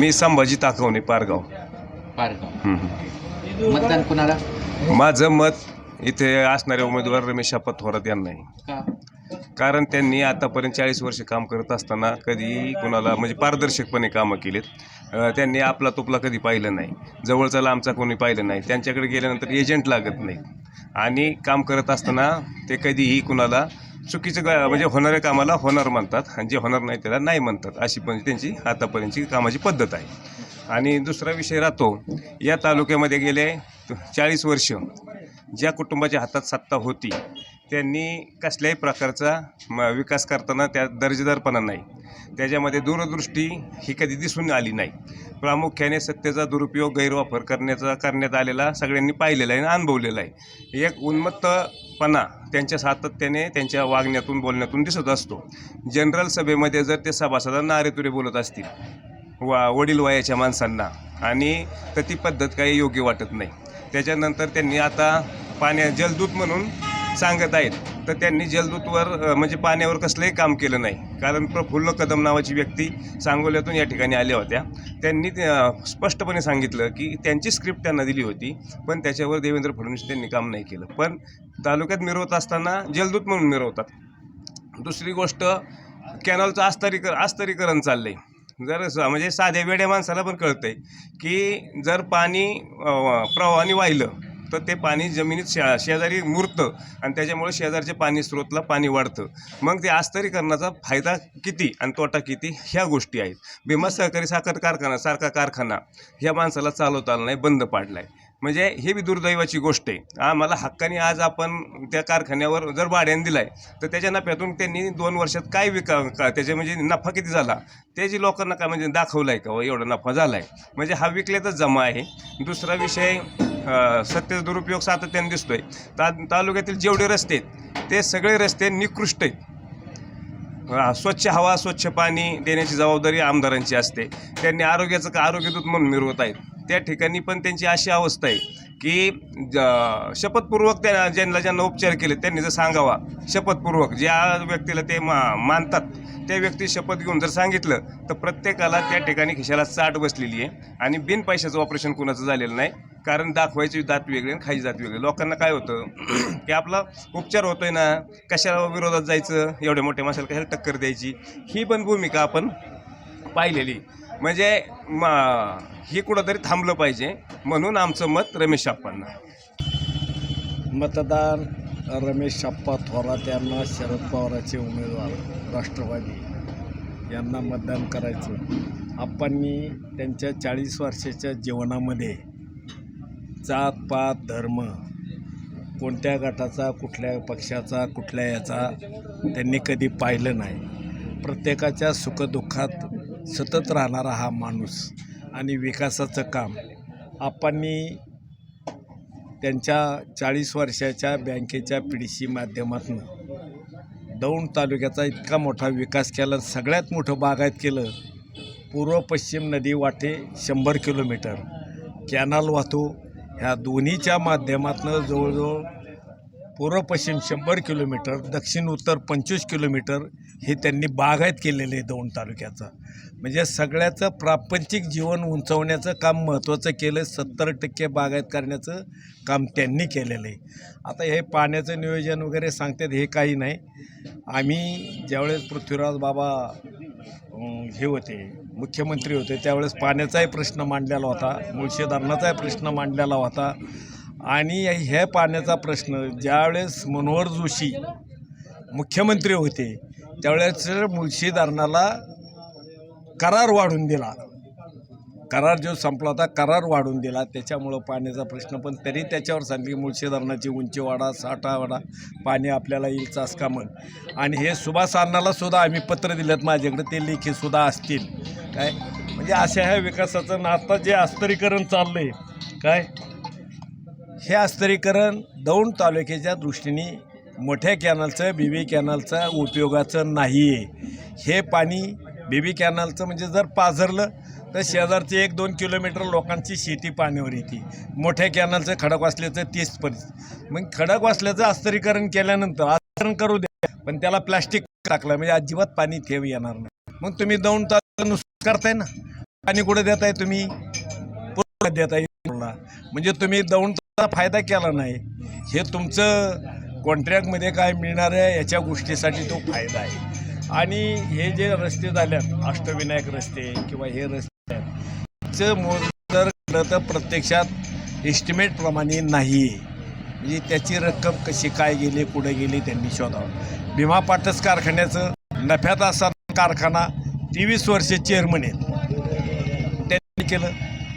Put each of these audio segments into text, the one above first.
मी संभाजी ताकवणे पारगाव. पारगाव. मतदान कुणाला? माझं मत इथे असणारे उमेदवार रमेश आप्पा थोरात यांना आहे का? कारण त्यांनी आतापर्यंत चाळीस वर्ष काम करत असताना कधी कुणाला म्हणजे पारदर्शकपणे कामं केलीत. अ, त्यांनी आपला तुपला कधी पाहिलं नाही. जवळचा लांबचा कोणी पाहिलं नाही. त्यांच्याकडे गेल्यानंतर एजंट लागत नाही आणि काम करत असताना ते कधीही कुणाला चुकीचं ग- म्हणजे होणाऱ्या कामाला होणार म्हणतात आणि जे होणार नाही त्याला नाही म्हणतात अशी पण त्यांची आतापर्यंतची कामाची पद्धत आहे. आणि दुसरा विषय राहतो या तालुक्यामध्ये गेले चाळीस वर्ष ज्या कुटुंबाच्या हातात सत्ता होती त्यांनी कसल्याही प्रकारचा म विकास करताना त्या दर्जेदारपणा नाही. त्याच्यामध्ये दूरदृष्टी ही कधी दिसून आली नाही. प्रामुख्याने सत्तेचा दुरुपयोग गैरवापर करण्याचा करण्यात आलेला सगळ्यांनी पाहिलेला आहे आणि अनुभवलेला आहे. एक उन्मत्तपणा त्यांच्या सातत्याने त्यांच्या वागण्यातून बोलण्यातून दिसत असतो. जनरल सभेमध्ये जर ते सभासदांना आरेतुरे बोलत असतील वा वडील वयाच्या माणसांना आणि तर ती पद्धत काही योग्य वाटत नाही. त्याच्यानंतर त्यांनी आता पाण्या जलदूत म्हणून सांगत आहेत. तर त्यांनी जलदूतवर म्हणजे पाण्यावर कसलंही काम केलं नाही. कारण प्रफुल्ल कदम नावाची व्यक्ती सांगोल्यातून या ठिकाणी आल्या होत्या. त्यांनी स्पष्टपणे सांगितलं की त्यांची स्क्रिप्ट त्यांना दिली होती पण त्याच्यावर देवेंद्र फडणवीस त्यांनी काम नाही केलं. पण तालुक्यात मिरवत असताना जलदूत म्हणून मिरवतात. दुसरी गोष्ट कॅनॉलचं आस्तरीकर आस्तरीकरण आहे जर म्हणजे साध्या वेड्या माणसाला पण कळतंय की जर पाणी प्रवाहाने वाहिलं तर ते पाणी जमिनीत शे शेजारी मुरतं आणि त्याच्यामुळे शेजारच्या पाणी स्रोतला पाणी वाढतं. मग ते आस्तरीकरणाचा फायदा किती आणि तोटा किती ह्या गोष्टी आहेत. भीमा सहकारी साखर कारखाना सारखा कारखाना ह्या माणसाला चालवता आला नाही बंद पाडला आहे म्हणजे हे बी दुर्दैवाची गोष्ट आहे. आम्हाला हक्काने आज आपण त्या कारखान्यावर जर भाड्याने दिलाय तर त्याच्या नफ्यातून त्यांनी दोन वर्षात काय विका का त्याचे म्हणजे नफा किती झाला? ते जी लोकांना काय म्हणजे दाखवलं आहे का? व एवढा नफा झाला आहे म्हणजे हा विकल्याचा जमा आहे. दुसरा विषय सत्तेचा दुरुपयोग सातत्याने दिसतोय. ता तालुक्यातील जेवढे रस्ते आहेत ते सगळे रस्ते निकृष्ट आहेत. स्वच्छ हवा स्वच्छ पाणी देण्याची जबाबदारी आमदारांची असते. त्यांनी आरोग्याचं का आरोग्यदूत म्हणून मिरवत आहेत. त्या ठिकाणी पण त्यांची अशी अवस्था आहे की ज- शपथपूर्वक त्या ज्यांना ज्यांना उपचार केले त्यांनी जर सांगावा शपथपूर्वक ज्या व्यक्तीला ते मा मानतात त्या व्यक्ती शपथ घेऊन जर सांगितलं तर प्रत्येकाला त्या ठिकाणी खिशाला चाट बसलेली आहे आणि बिन पैशाचं ऑपरेशन कुणाचं झालेलं नाही कारण दाखवायची दात वेगळे आणि खायची दात वेगळे. लोकांना काय होतं की आपला उपचार होतोय ना कशाला विरोधात जायचं एवढ्या मोठ्या माणसाला कशाला टक्कर द्यायची ही पण भूमिका आपण पाहिलेली म्हणजे म हे कुठंतरी थांबलं पाहिजे. म्हणून आमचं मत रमेश आप्पांना. मतदान रमेश अप्पा थोरात यांना शरद पवारांचे उमेदवार राष्ट्रवादी. यांना मतदान करायचं. आप्पांनी त्यांच्या चाळीस वर्षाच्या जीवनामध्ये जात पात धर्म कोणत्या गटाचा कुठल्या पक्षाचा कुठल्या याचा त्यांनी कधी पाहिलं नाही. प्रत्येकाच्या सुखदुःखात सतत राहणारा हा माणूस आणि विकासाचं काम आपणनी त्यांच्या चाळीस वर्षाच्या बँकेच्या पिढीशी माध्यमातून दौंड तालुक्याचा इतका मोठा विकास केला सगळ्यात मोठं बागायत केलं पूर्व पश्चिम नदी वाटे शंभर किलोमीटर कॅनल वाहतो ह्या दोन्हीच्या माध्यमातून जवळजवळ पूर्व पश्चिम शंभर किलोमीटर दक्षिण उत्तर पंचवीस किलोमीटर हे त्यांनी बागायत केलेलं आहे दौंड तालुक्याचं. म्हणजे सगळ्याचं प्रापंचिक जीवन उंचवण्याचं काम महत्त्वाचं केलं सत्तर टक्के बागायत करण्याचं काम त्यांनी केलेलं आहे. आता हे पाण्याचं नियोजन वगैरे सांगतात हे काही नाही. आम्ही ज्यावेळेस पृथ्वीराज बाबा हे होते मुख्यमंत्री होते त्यावेळेस पाण्याचाही प्रश्न मांडलेला होता मुळशी धरणाचाही प्रश्न मांडलेला होता. आणि ह्या पाण्याचा प्रश्न ज्यावेळेस मनोहर जोशी मुख्यमंत्री होते त्यावेळेस मुळशी धरणाला करार वाढून दिला. करार जो संपला होता करार वाढून दिला. त्याच्यामुळं पाण्याचा प्रश्न पण तरी त्याच्यावर सांगली की मुळशी धरणाची उंची वाढा साठा वाढा पाणी आपल्याला येईल चासकामन आणि हे सुभाष अण्णाला सुद्धा आम्ही पत्र दिलेत माझ्याकडे ते लेखीसुद्धा असतील. काय? म्हणजे अशा ह्या विकासाचं ना आता जे अस्तरीकरण चाललं आहे काय? हे अस्तरीकरण दौंड तालुक्याच्या दृष्टीने मोठ्या कॅनलचं बी बी कॅनलचं उपयोगाचं नाही आहे हे पाणी बी बी कॅनलचं म्हणजे जर पाझरलं तर शेजारचे एक दोन किलोमीटर लोकांची शेती पाण्यावर येते. मोठ्या कॅनलचं खडक वाचल्याचं तीस परिस्थिती. मग खडक वाचल्याचं अस्तरीकरण केल्यानंतर अस्तरण करू द्या पण त्याला प्लॅस्टिक टाकलं म्हणजे अजिबात पाणी ठेव येणार नाही. मग तुम्ही दौंड तालुका नुसतं करताय ना? पाणी कुठं देताय तुम्ही? देताय. पूर्ण. म्हणजे तुम्ही दौंडचा फायदा केला नाही. हे तुमचं कॉन्ट्रॅक्टमध्ये काय मिळणार आहे याच्या गोष्टीसाठी तो फायदा आहे. आणि हे जे रस्ते झाल्यात अष्टविनायक रस्ते किंवा हे रस्ते आहेत चं मोज जर तर प्रत्यक्षात एस्टिमेटप्रमाणे नाही. म्हणजे त्याची रक्कम कशी काय गेली कुठे गेली त्यांनी शोधावं. भीमा पाटस कारखान्याचं नफ्यात असणारा कारखाना तेवीस वर्षे चेअरमन आहेत. त्यांनी केलं.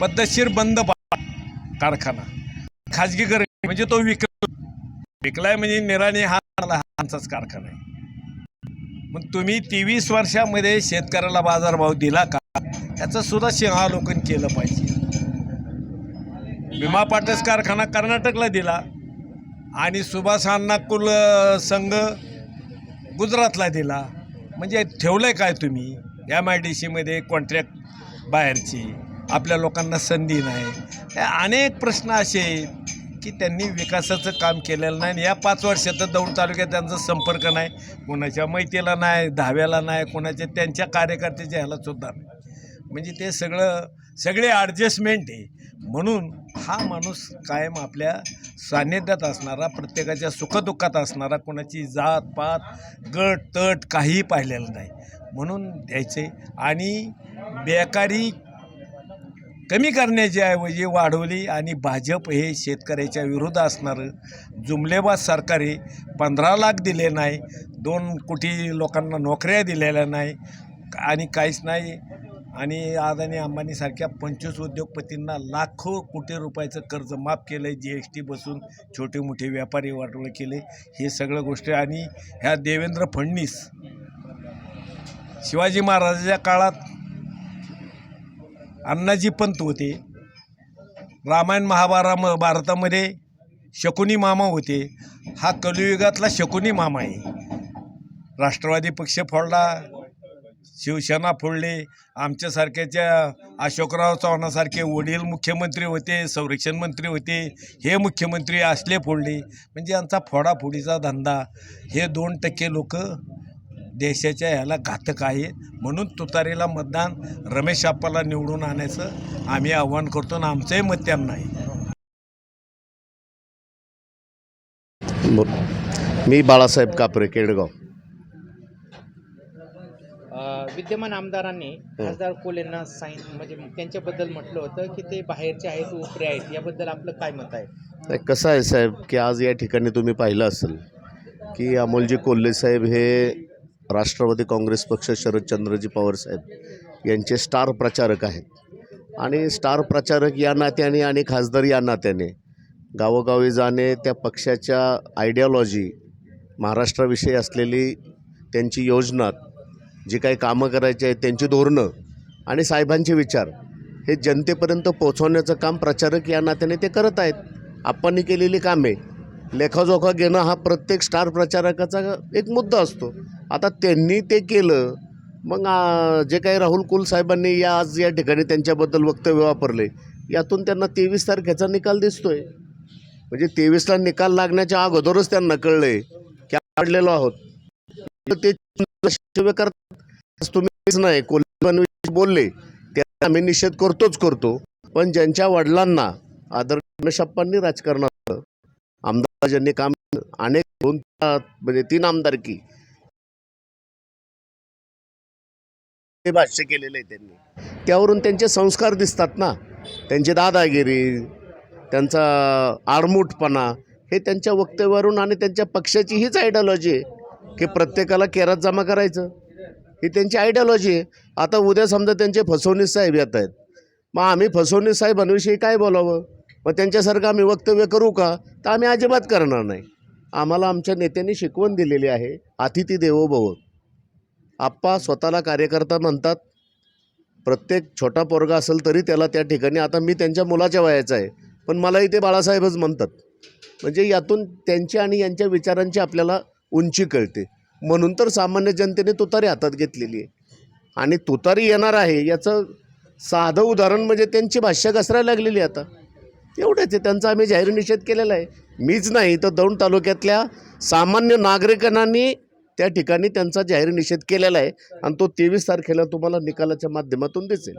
पद्धतशीर बंद कारखाना. खाजगीकरण म्हणजे तो विकला विकलाय म्हणजे निराणी हा आमचाच कारखाना आहे. मग तुम्ही तेवीस वर्षामध्ये शेतकऱ्याला बाजारभाव दिला का? याचं सुद्धा सिंहावलोकन केलं पाहिजे. भीमा पाटस कारखाना कर्नाटकला दिला आणि सुभाष अण्णा कुल संघ गुजरातला दिला. म्हणजे ठेवलंय काय तुम्ही? एम आय डी सीमध्ये कॉन्ट्रॅक्ट बाहेरची. आपल्या लोकांना संधी नाही. हे अनेक प्रश्न असे आहेत की त्यांनी विकासाचं काम केलेलं नाही आणि या पाच वर्षात दौंड तालुक्यात त्यांचा संपर्क नाही. कोणाच्या मैत्रीला नाही दहाव्याला नाही कोणाच्या त्यांच्या कार्यकर्त्याच्या ह्याला सुद्धा नाही. म्हणजे ते सगळं सगळे ॲडजस्टमेंट आहे. म्हणून हा माणूस कायम आपल्या सान्निध्यात असणारा प्रत्येकाच्या सुखदुःखात असणारा कोणाची जात पात गट तट काहीही पाहिलेलं नाही. म्हणून द्यायचे आणि बेकारी कमी करण्याची ऐवजी वाढवली आणि भाजप हे शेतकऱ्याच्या विरोध असणारं जुमलेबाज सरकार पंधरा लाख दिले नाही दोन कोटी लोकांना नोकऱ्या दिलेल्या नाही आणि काहीच नाही. आणि अदानी अंबानीसारख्या पंचवीस उद्योगपतींना लाखो कोटी रुपयाचं कर्ज माफ केलं आहे जी एस टी बसून छोटे मोठे व्यापारी वाटोळे केले. हे सगळं गोष्टी आणि ह्या देवेंद्र फडणीस शिवाजी महाराजाच्या काळात अण्णाजी पंत होते. रामायण महाभारा भारतामध्ये शकुनी मामा होते. हा कलियुगातला शकुनी मामा आहे. राष्ट्रवादी पक्ष फोडला शिवसेना फोडले आमच्यासारख्याच्या अशोकराव चव्हाणासारखे वडील मुख्यमंत्री होते संरक्षण मंत्री होते हे मुख्यमंत्री असले फोडले. म्हणजे यांचा फोडाफोडीचा धंदा. हे दोन टक्के लोक देशाच्या ह्याला घातक आहे. म्हणून तुतारीला मतदान रमेश आप्पाला निवडून आणायचं आम्ही आव्हान करतो आणि आमचंही मत त्यांना आहे. बोल मी बाळासाहेब कापरे केडगाव. अ, विद्यमान आमदारांनी खासदार कोलेंना साईन म्हणजे त्यांच्याबद्दल म्हटलं होतं की ते बाहेरचे आहेत उपरे आहेत याबद्दल आपलं काय मत आहे? नाही, कसं आहे साहेब की आज या ठिकाणी तुम्ही पाहिलं असेल की अमोलजी कोल्हे साहेब हे राष्ट्रवादी काँग्रेस पक्ष शरदचंद्रजी पवार साहेब यांचे स्टार प्रचारक आहेत. आणि स्टार प्रचारक या नात्याने आणि खासदार या नात्याने गावोगावी जाणे त्या पक्षाच्या आयडियॉलॉजी महाराष्ट्राविषयी असलेली त्यांची योजना जी काही कामं करायची आहेत त्यांची धोरणं आणि साहेबांचे विचार हे जनतेपर्यंत पोहोचवण्याचं काम प्रचारक या नात्याने ते करत आहेत. आपणही केलेली कामे. लेखाजोखा घेणं हा प्रत्येक स्टार प्रचारकाचा एक मुद्दा असतो. आता त्यांनी ते केलं मग जे काही राहुल कुल साहेबांनी या आज या ठिकाणी त्यांच्याबद्दल वक्तव्य वापरले यातून त्यांना तेवीस तारखेचा निकाल दिसतोय. म्हणजे तेवीसला निकाल लागण्याच्या अगोदरच त्यांना कळलंय की आपण आहोत. ते करतात. तुम्हीच नाही कोल्हे बोलले त्याचा आम्ही निषेध करतोच करतो. पण ज्यांच्या वडिलांना आदर शप्पांनी राजकारणात ज्यांनी काम अनेक दोन म्हणजे तीन आमदारकी भाष्य केलेलं आहे त्यांनी. त्यावरून त्यांचे संस्कार दिसतात ना. त्यांची दादागिरी त्यांचा आडमुठपणा हे त्यांच्या वक्तव्यावरून आणि त्यांच्या पक्षाची हीच आयडियॉलॉजी आहे की प्रत्येकाला केरात जमा करायचं. ही त्यांची आयडियॉलॉजी आहे. आता उद्या समजा त्यांचे फसवणीस साहेब येत आहेत. मग आम्ही फसवणीस साहेबांविषयी काय बोलावं? मग त्यांच्यासारखं आम्ही वक्तव्य करू का? तर आम्ही अजिबात करणार नाही. आम्हाला आमच्या नेत्यांनी शिकवण दिलेली आहे अतिथी देवो भव. आप्पा स्वतःला कार्यकर्ता म्हणतात. प्रत्येक छोटा पोरगा असेल तरी त्याला त्या ठिकाणी आता मी त्यांच्या मुलाच्या वयाचा आहे पण मलाही ते बाळासाहेबच म्हणतात. म्हणजे यातून त्यांच्या आणि यांच्या विचारांची आपल्याला उंची कळते. म्हणून तर सामान्य जनतेने तुतारी हातात घेतलेली आहे. आणि तुतारी येणार आहे याचं साधं उदाहरण म्हणजे त्यांची भाष्य घसरायला लागलेली आहे आता. तेवढंच आहे. त्यांचा आम्ही जाहीर निषेध केलेला आहे. मीच नाही तर दौंड तालुक्यातल्या सामान्य नागरिकांनी त्या ठिकाणी त्यांचा जाहीर निषेध केलेला आहे. आणि तो तेवीस तारखेला तुम्हाला निकालाच्या माध्यमातून दिसेल.